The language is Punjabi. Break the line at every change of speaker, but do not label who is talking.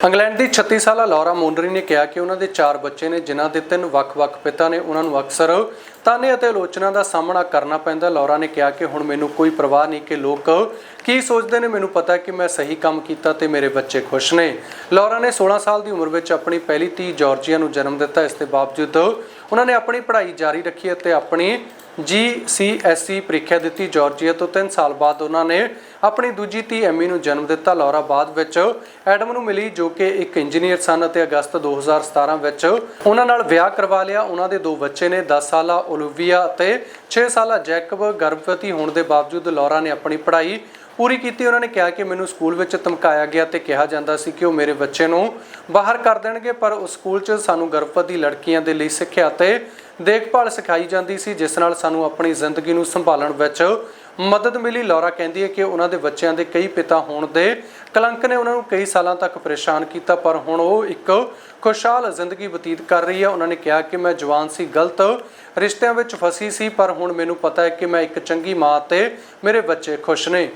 ਇੰਗਲੈਂਡ ਦੀ 36 ਸਾਲਾ ਲੌਰਾ ਮੋਨਰੀ ਨੇ ਕਿਹਾ ਕਿ ਉਹਨਾਂ ਦੇ ਚਾਰ ਬੱਚੇ ਨੇ, ਜਿਨ੍ਹਾਂ ਦੇ ਤਿੰਨ ਵੱਖ-ਵੱਖ ਪਿਤਾ ਨੇ, ਉਹਨਾਂ ਨੂੰ ਅਕਸਰ ਤਾਨੇ ਅਤੇ ਆਲੋਚਨਾ ਦਾ ਸਾਹਮਣਾ ਕਰਨਾ ਪੈਂਦਾ ਲੌਰਾ ਨੇ ਕਿਹਾ ਕਿ ਹੁਣ ਮੈਨੂੰ ਕੋਈ ਪਰਵਾਹ ਨਹੀਂ ਕਿ ਲੋਕ ਕੀ ਸੋਚਦੇ ਨੇ। ਮੈਨੂੰ ਪਤਾ ਕਿ ਮੈਂ ਸਹੀ ਕੰਮ ਕੀਤਾ ਤੇ ਮੇਰੇ ਬੱਚੇ ਖੁਸ਼ ਨੇ। ਲੌਰਾ ਨੇ 16 ਸਾਲ ਦੀ ਉਮਰ ਵਿੱਚ ਆਪਣੀ ਪਹਿਲੀ ਧੀ ਜਾਰਜੀਆ ਨੂੰ ਜਨਮ ਦਿੱਤਾ। ਇਸ ਦੇ ਬਾਵਜੂਦ ਉਹਨਾਂ ਨੇ ਆਪਣੀ ਪੜ੍ਹਾਈ ਜਾਰੀ ਰੱਖੀ ਅਤੇ ਆਪਣੀ ਜੀ ਸੀ ਐੱਸ GCSE ਪ੍ਰੀਖਿਆ ਦਿੱਤੀ। ਜਾਰਜੀਆ ਤੋਂ 3 ਸਾਲ ਬਾਅਦ ਉਹਨਾਂ ਨੇ ਆਪਣੀ ਦੂਜੀ ਧੀ ਐਮੀ ਨੂੰ ਜਨਮ ਦਿੱਤਾ। ਲੌਰਾ ਬਾਅਦ ਵਿੱਚ ਐਡਮ ਨੂੰ ਮਿਲੀ, ਜੋ ਕਿ ਇੱਕ ਇੰਜੀਨੀਅਰ ਸਨ ਅਤੇ ਅਗਸਤ 2017 ਵਿੱਚ ਉਹਨਾਂ ਨਾਲ ਵਿਆਹ ਕਰਵਾ ਲਿਆ। ਉਹਨਾਂ ਦੇ ਦੋ ਬੱਚੇ ਨੇ। 10 ਸਾਲਾ ਓਲਿਵੀਆ ਅਤੇ 6 ਸਾਲਾ ਜੈਕਬ ਗਰਭਵਤੀ ਹੋਣ ਦੇ ਬਾਵਜੂਦ ਲੌਰਾ ਨੇ ਆਪਣੀ ਪੜ੍ਹਾਈ ਪੂਰੀ ਕੀਤੀ। ਉਹਨਾਂ ਨੇ ਕਿਹਾ ਕਿ ਮੈਨੂੰ ਸਕੂਲ ਵਿੱਚ ਧਮਕਾਇਆ ਗਿਆ ਤੇ ਕਿਹਾ ਜਾਂਦਾ ਸੀ ਕਿ ਉਹ ਮੇਰੇ ਬੱਚੇ ਨੂੰ ਬਾਹਰ ਕਰ ਦੇਣਗੇ, ਪਰ ਉਸ ਸਕੂਲ 'ਚ ਸਾਨੂੰ ਗਰਭਵਤੀ ਲੜਕੀਆਂ ਦੇ ਲਈ ਸਿੱਖਿਆ ਤੇ ਦੇਖਭਾਲ ਸਿਖਾਈ ਜਾਂਦੀ ਸੀ, ਜਿਸ ਨਾਲ ਸਾਨੂੰ ਆਪਣੀ ਜ਼ਿੰਦਗੀ ਨੂੰ ਸੰਭਾਲਣ ਵਿੱਚ ਮਦਦ ਮਿਲੀ। ਲੌਰਾ ਕਹਿੰਦੀ ਹੈ ਕਿ ਉਹਨਾਂ ਦੇ ਬੱਚਿਆਂ ਦੇ ਕਈ ਪਿਤਾ ਹੋਣ ਦੇ ਕਲੰਕ ਨੇ ਉਹਨਾਂ ਨੂੰ ਕਈ ਸਾਲਾਂ ਤੱਕ ਪਰੇਸ਼ਾਨ ਕੀਤਾ, ਪਰ ਹੁਣ ਉਹ ਇੱਕ ਖੁਸ਼ਹਾਲ ਜ਼ਿੰਦਗੀ ਬਤੀਤ ਕਰ ਰਹੀ ਹੈ। ਉਹਨਾਂ ਨੇ ਕਿਹਾ ਕਿ ਮੈਂ ਜਵਾਨ ਸੀ, ਗਲਤ ਰਿਸ਼ਤਿਆਂ ਵਿੱਚ ਫਸੀ ਸੀ, ਪਰ ਹੁਣ ਮੈਨੂੰ ਪਤਾ ਹੈ ਕਿ ਮੈਂ ਇੱਕ ਚੰਗੀ ਮਾਂ ਤੇ ਮੇਰੇ ਬੱਚੇ ਖੁਸ਼ ਨੇ।